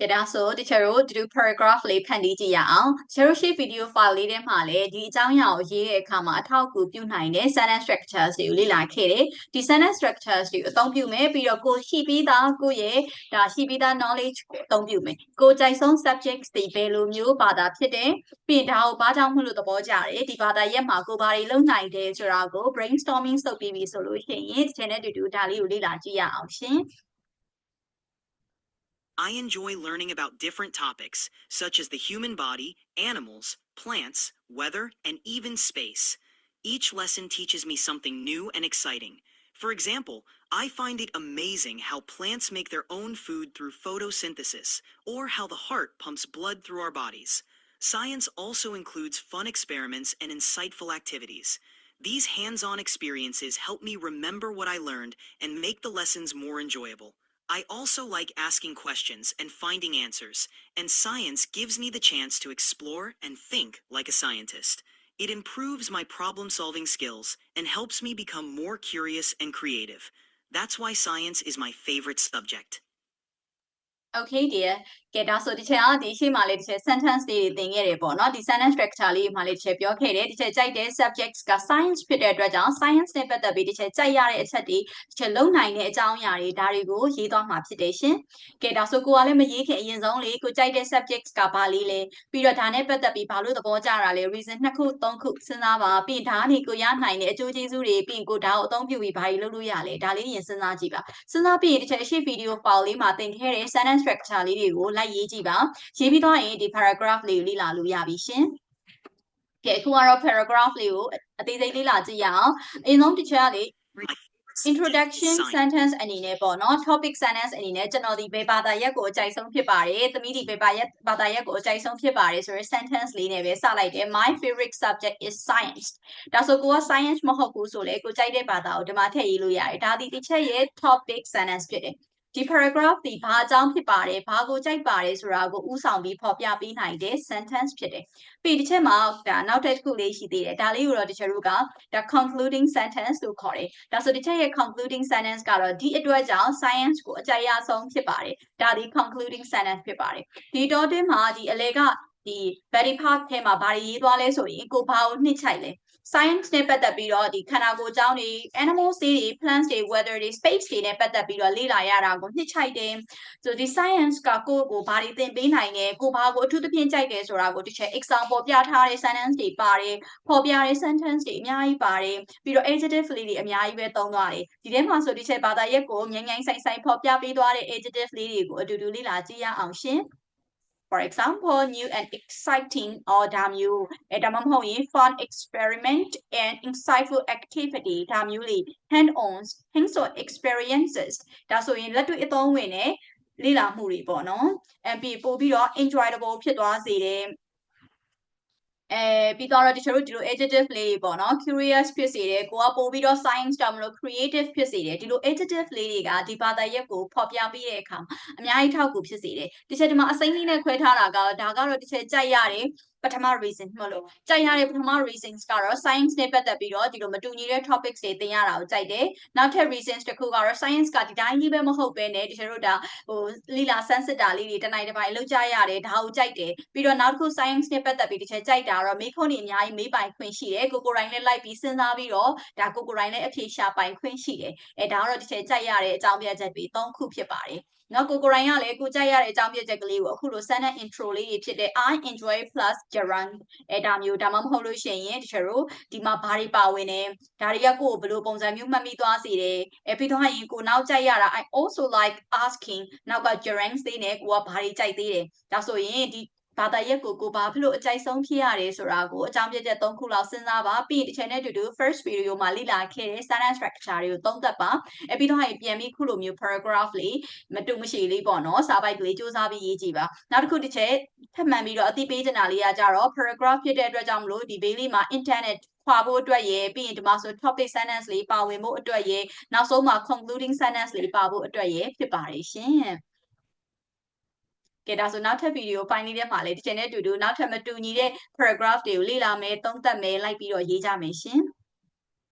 ကဲဒါဆိုတချို့တို့ဒီ paragraph လေးဖန်တီးကြည့်ရအောင်တချို့တို့ရှေ့ video file လေးထဲမှာလည်းဒီအကြောင်းအရာကိုရေးတဲ့အခါမှာအထောက်အကူပြုနိုင်တဲ့ sentence structures တွေကိုလေ့လာခဲ့တယ်ဒီ sentence structures တွေကိုအသုံးပြုမယ်ပြီးတော့ကိုရှိပြီးသားကိုရဲ့ဒါရှိပြီးသား knowledge ကိုအသုံးပြုမယ်ကိုကြိုက်ဆုံး subjects တွေဘယ်လိုမျိုးဘာသာဖြစ်တယ်ပြီးရင်ဒါကိုဘာကြောင့်မလို့သဘောကျတယ်ဒီဘာသာရက်မှာကိုဘာတွေလုပ်နိုင်တယ်ဆိုတာကို brainstorming လုပ်ပြီးပြီဆိုလို့ရှိရင်ဒီ channel တူတူဒါလေးကိုလေ့လာကြည့်ရအောင်ရှင် I enjoy learning about different topics, such as the human body, animals, plants, weather, and even space. Each lesson teaches me something new and exciting. For example, I find it amazing how plants make their own food through photosynthesis, or how the heart pumps blood through our bodies. Science also includes fun experiments and insightful activities. These hands on experiences help me remember what I learned and make the lessons more enjoyable. I also like asking questions and finding answers, and science gives me the chance to explore and think like a scientist. It improves my problem solving skills and helps me become more curious and creative. That's why science is my favorite subject. Okay dear ကဲဒါဆိုဒီချက်ကဒီရှေ့မှာလေးဒီချက် sentence တွေသင်ခဲ့တယ်ပေါ့နော်ဒီ sentence structure လေးမှာလေးဒီချက်ပြောခဲ့တယ်ဒီချက်ကြိုက်တဲ့ subjects က science ဖြစ်တဲ့အတွက်ကြောင့် science နဲ့ပတ်သက်ပြီးဒီချက်ကြိုက်ရတဲ့အချက်တွေဒီချက်လုံနိုင်တဲ့အကြောင်းအရာတွေဒါတွေကိုရေးသွားမှာဖြစ်တယ်ရှင်ကဲဒါဆိုကိုကလည်းမရေးခင်အရင်ဆုံးလေးကိုကြိုက်တဲ့ subjects ကဘာလေးလဲပြီးတော့ဒါနဲ့ပတ်သက်ပြီးဘာလို့သဘောကျတာလဲ reason နှစ်ခုသုံးခုစဉ်းစားပါပြီးရင်ဒါကနေကိုရနိုင်တဲ့အကျိုးကျေးဇူးတွေပြီးရင်ကိုဒါကိုအသုံးပြုပြီးဘာတွေလုပ်လို့ရလဲဒါလေးရင်စဉ်းစားကြည့်ပါစဉ်းစားပြီးရင်ဒီချက်အရှိ video file လေးမှာသင်ခဲ့တဲ့ sentence structure လေးတွေကိုလိုက်ရေးကြည့်ပါရေးပြီးသွားရင်ဒီ paragraph လေးကိုလေ့လာလို့ရပြီရှင်ကဲအခုကတော့ paragraph လေးကိုအသေးစိတ်လေ့လာကြည့်ရအောင်အရင်ဆုံးတစ်ချက်ကလေ introduction sentence အနေနဲ့ပေါ့နော် topic sentence အနေနဲ့ကျွန်တော်ဒီဘယ်ဘာသာရပ်ကိုအကြိုက်ဆုံးဖြစ်ပါတယ်သမီးဒီဘယ်ဘာရပ်ဘာသာရပ်ကိုအကြိုက်ဆုံးဖြစ်ပါတယ်ဆိုရယ် sentence လေးနဲ့ပဲစလိုက်တယ် my favorite subject is science ဒါဆိုကိုက science မဟုတ်ဘူးဆိုလေကိုကြိုက်တဲ့ဘာသာကိုဒီမှာထည့်ရေးလို့ရတယ်ဒါဒီတစ်ချက်ရဲ့ topic sentence ဖြစ်တယ် ဒီ paragraph ဒီဘာအကြောင်းဖြစ်ပါတယ်ဘာကိုကြိုက်ပါတယ်ဆိုတာကိုဥဆောင်ပြီးဖော်ပြပေးနိုင်တဲ့ sentence ဖြစ်တယ်ပြီးဒီချက်မှာဒါနောက်တစ်ခုလေးရှိသေးတယ်ဒါလေးကိုတော့တချို့တို့ကဒါ concluding sentence လို့ခေါ်တယ်ဒါဆိုဒီချက်ရဲ့ concluding sentence ကတော့ဒီအတွက်ကြောင့် science ကိုအကြိုက်ရဆုံးဖြစ်ပါတယ်ဒါဒီ concluding sentence ဖြစ်ပါတယ်ဒီတော့တွင်းမှာဒီအလေက ဒီ body part ထဲမှာဘာတွေရေးသွားလဲဆိုရင်ကိုဘာကိုနှစ်ချိုက်လဲ science နဲ့ပတ်သက်ပြီးတော့ဒီခန္ဓာကိုယ်အကြောင်းတွေ animals တွေ plants တွေ weather တွေ space တွေနဲ့ပတ်သက်ပြီးတော့လေ့လာရတာကိုနှစ်ချိုက်တယ်ဆိုဒီ science ကကိုယ့်ကိုဘာတွေသင်ပေးနိုင်လဲကိုဘာကိုအထူးသဖြင့်ကြိုက်တယ်ဆိုတာကိုတစ်ချက် example ပြထားတဲ့ sentence တွေပါတယ်ပေါ်ပြတဲ့ sentence တွေအများကြီးပါတယ်ပြီးတော့ adjective လေးတွေအများကြီးပဲသုံးသွားတယ်ဒီထဲမှာဆိုဒီချက်ဘာသာရက်ကိုငြိမ်းငြိမ်းဆိုင်ဆိုင်ပေါ်ပြပေးသွားတဲ့ adjective လေးတွေကိုအတူတူလေ့လာကြည့်ရအောင်ရှင် for example new and exciting or ဒါမျိုးအဲဒါမှမဟုတ်ရင် fun experiment and insightful activity ဒါမျိုးလေး hand on hands on experiences ဒါဆိုရင်လက်တွေ့အသုံးဝင်တဲ့လေ့လာမှုတွေပေါ့နော်အဲပြီးပို့ပြီးတော့ enjoyable ဖြစ်သွားစေတယ် အဲပြီးတော့တချို့တို့ဒီလို adjective လေးပေါ့နော် curious ဖြစ်စေတယ်ကိုကပို့ပြီးတော့ science တောင်မလို့ creative ဖြစ်စေတယ်ဒီလို adjective လေးတွေကဒီဘာသာရပ်ကိုဖော်ပြပေးတဲ့အခါအများကြီးထောက်ကူဖြစ်စေတယ်ဒီချက်ဒီမှာအစိမ့်လေးနဲ့ခွဲထားတာကဒါကတော့ဒီချက်ကြိုက်ရတယ် ပထမ reason မလို့ကြိုက်ရတဲ့ပထမ reasons ကတော့ science နဲ့ပတ်သက်ပြီးတော့ဒီလိုမတူညီတဲ့ topics တွေသင်ရတာကိုကြိုက်တယ်နောက်ထပ် reasons တစ်ခုကတော့ science ကဒီတိုင်းကြီးပဲမဟုတ်ပဲねဒီလိုတို့ဒါဟိုလီလာစမ်းစစ်တာလေးတွေတနိုင်တစ်ပိုင်းလောက်ကြရတယ်ဒါကိုကြိုက်တယ်ပြီးတော့နောက်တစ်ခု science နဲ့ပတ်သက်ပြီးတစ်ချက်ကြိုက်တာတော့မိခွန်းတွေအများကြီးမေးပိုင်ခွင့်ရှိတယ်ကိုကိုရိုင်းလည်းလိုက်ပြီးစဉ်းစားပြီးတော့ဒါကိုကိုရိုင်းလည်းအဖြေရှာပိုင်ခွင့်ရှိတယ်အဲဒါကတော့တစ်ချက်ကြိုက်ရတဲ့အကြောင်းပြချက်တွေ၃ခုဖြစ်ပါတယ်နော်ကိုကိုရိုင်းကလည်းကိုကြိုက်ရတဲ့အကြောင်းပြချက်ကလေးကိုအခုလို sentence intro လေးတွေဖြစ်တဲ့ I enjoy plus gerund အဲဒါမျိုးဒါမှမဟုတ်လို့ရှိရင်တချို့တို့ဒီမှာဘာတွေပါဝင်နေဒါတွေကကိုကိုဘယ်လိုပုံစံမျိုးမှတ်မိသွားစေတယ်အဲပြီးတော့ရင်ကိုနောက်ကြိုက်ရတာ I also like asking နောက်က gerunds သေးနဲ့ကိုကဘာတွေကြိုက်သေးတယ်ဒါဆိုရင်ဒီ ဘာသာရပ်ကိုကိုဘာဖြစ်လို့အကြိုက်ဆုံးဖြစ်ရတယ်ဆိုတာကိုအကြောင်းပြချက်၃ခုလောက်စဉ်းစားပါပြီးရင်တစ်ချိန်နဲ့တူတူ first video မှာလေ့လာခဲ့တဲ့ sentence structure တွေကိုသုံးသပ်ပါအဲပြီးတော့ရင်ပြန်ပြီးခုလိုမျိုး paragraph လေးမတူမရှိလေးပေါ့နော်စာပိုက်ကလေးစူးစမ်းပြီးရေးကြည့်ပါနောက်တစ်ခုတစ်ချက်ထပ်မံပြီးတော့အသိပေးချင်တာလေးကကြတော့ paragraph ဖြစ်တဲ့အတွက်ကြောင့်မလို့ဒီ bay လေးမှာ internet ခွာဖို့အတွက်ရယ်ပြီးရင်ဒီမှာဆို topic sentence လေးပါဝင်ဖို့အတွက်ရယ်နောက်ဆုံးမှာ concluding sentence လေးပါဖို့အတွက်ရယ်ဖြစ်ပါတယ်ရှင် ကဲဒါဆိုနောက်ထပ်ဗီဒီယိုဖိုင်လေးထဲမှာလည်းဒီချိန်နဲ့တူတူနောက်ထပ်မတူညီတဲ့ paragraph တွေကိုလေ့လာမယ်သုံးသပ်မယ်လိုက်ပြီးတော့ရေးကြမယ်ရှင်။